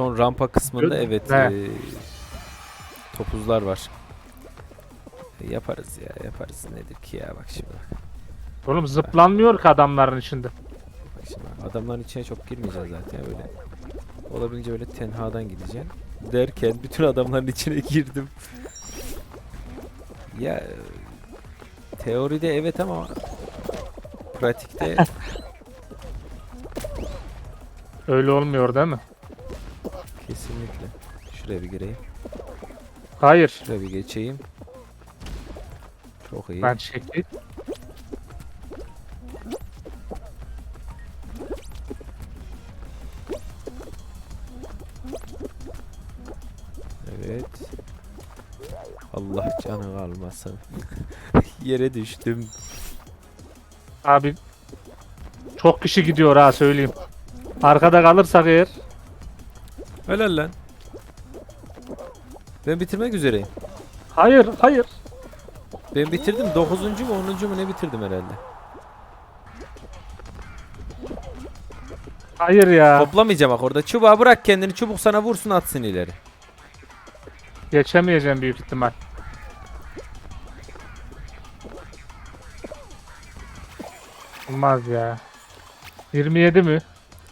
Son rampa kısmında evet e, topuzlar var. E, yaparız ya yaparız nedir ki ya bak şimdi. Oğlum zıplanmıyor ki adamların içinde. Bak şimdi adamların içine çok girmeyeceğiz zaten böyle. Olabildiğince böyle tenhadan gideceğim. Derken bütün adamların içine girdim. Ya e, teoride evet ama pratikte Öyle olmuyor değil mi? Kesinlikle. Şuraya bir gireyim. Hayır. Şuraya bir geçeyim. Çok iyi. Ben çekil. Evet. Allah canı kalmasın. Yere düştüm. Abi çok kişi gidiyor ha söyleyeyim. Arkada kalırsak eğer Helal lan. Ben bitirmek üzereyim. hayır hayır. Ben bitirdim. 9. mu 10. mu ne bitirdim herhalde. Hayır ya. Toplamayacağım bak orada. Çubuğa bırak kendini. Çubuk sana vursun atsın ileri. Geçemeyeceğim büyük ihtimal. Olmaz ya. 27 mi?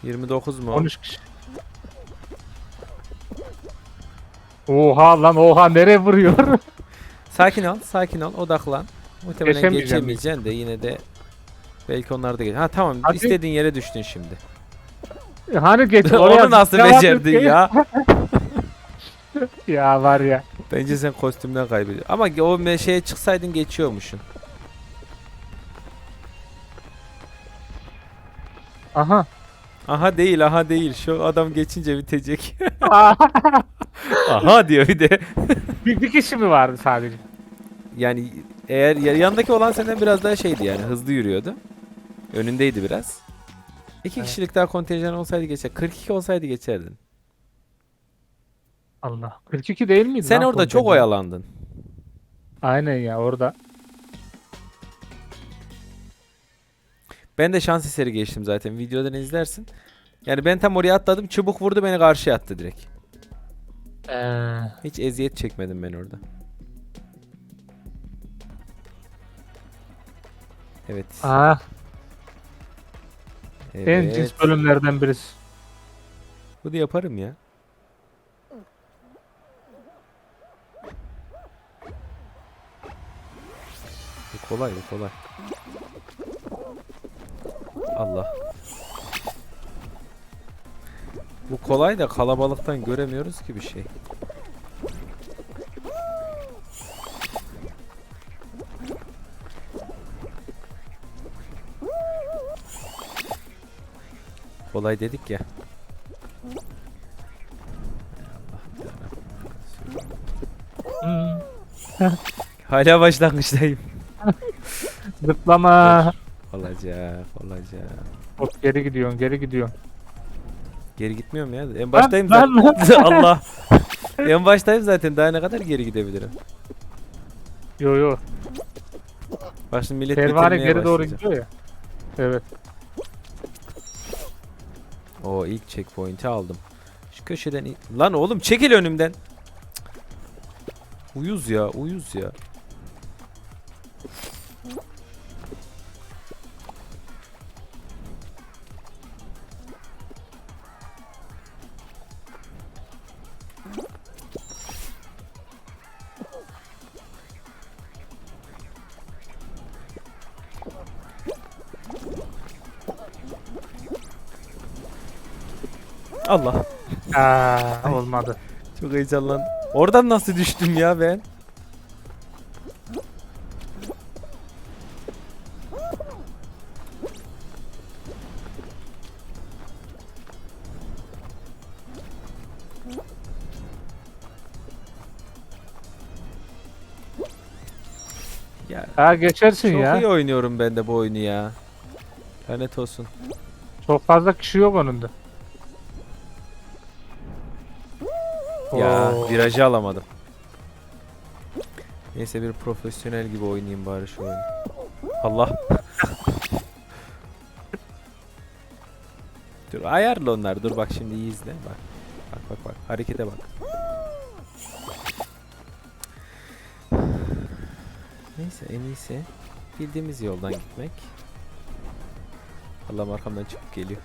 29 mu? 13 kişi. Oha lan oha nereye vuruyor? Sakin ol. Sakin ol. Odaklan. Muhtemelen Geçemeyeceğim geçemeyeceksin de yine de belki onlar da geç. Ha tamam. Hadi. istediğin yere düştün şimdi. hani geç Onu nasıl devam becerdin et- ya? ya var ya. Bence sen kostümden kaybediyorsun. Ama o me- şeye çıksaydın geçiyormuşsun. Aha. Aha değil aha değil. Şu adam geçince bitecek. Aha diyor bir de. bir, bir kişi mi vardı sadece? Yani eğer ya- yanındaki olan senden biraz daha şeydi yani hızlı yürüyordu. Önündeydi biraz. İki Evet. kişilik daha kontenjan olsaydı geçer. 42 olsaydı geçerdin. Allah. 42 değil miydi? Sen lan orada çok kontenjan? oyalandın. Aynen ya orada. Ben de şans eseri geçtim zaten. Videodan izlersin. Yani ben tam oraya atladım. Çubuk vurdu beni karşıya attı direkt. Ee, Hiç eziyet çekmedim ben orada. Evet. aa, en evet. cins bölümlerden birisi. Bunu yaparım ya. Bu kolay bu kolay. Allah. Bu kolay da kalabalıktan göremiyoruz ki bir şey. Kolay dedik ya. Hala başlangıçtayım. Zıplama. Olacak, olacak. Hop geri gidiyorsun geri gidiyorsun. Geri gitmiyorum ya. En baştayım Lan, zaten. Allah. en baştayım zaten. Daha ne kadar geri gidebilirim? Yo yo. Bak şimdi millet Pervane geri doğru başlayacak. gidiyor ya. Evet. O ilk checkpoint'i aldım. Şu köşeden Lan oğlum çekil önümden. Uyuz ya, uyuz ya. Allah. Aa, olmadı. Çok heyecanlandım. Oradan nasıl düştüm ya ben? Ya Ha geçersin çok ya. iyi oynuyorum ben de bu oyunu ya. Lanet olsun. Çok fazla kişi yok önünde. Ya Oo. virajı alamadım. Neyse bir profesyonel gibi oynayayım bari şu oyunu. Allah. dur ayarla onlar. Dur bak şimdi iyi izle. Bak. Bak bak Harekete bak. Neyse en iyisi bildiğimiz yoldan gitmek. Allah'ım arkamdan çıkıp geliyor.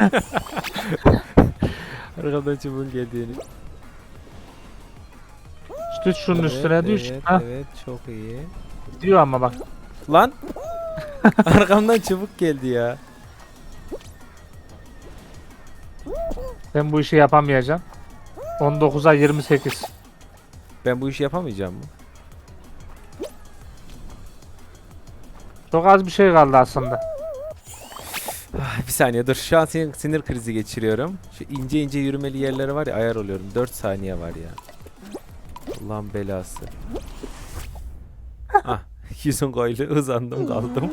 arkamdan çubuğun geldiğini. Düş şunun Evet, üstüne düş. Evet, Ha, evet çok iyi. diyor ama bak. Lan! arkamdan çubuk geldi ya. Ben bu işi yapamayacağım. 19'a 28. Ben bu işi yapamayacağım mı? Çok az bir şey kaldı aslında. Bir saniye dur. Şu an sinir, sinir krizi geçiriyorum. Şu ince ince yürümeli yerlere var ya ayar oluyorum. 4 saniye var ya. Allah'ın belası. ah yüzün koylu uzandım kaldım.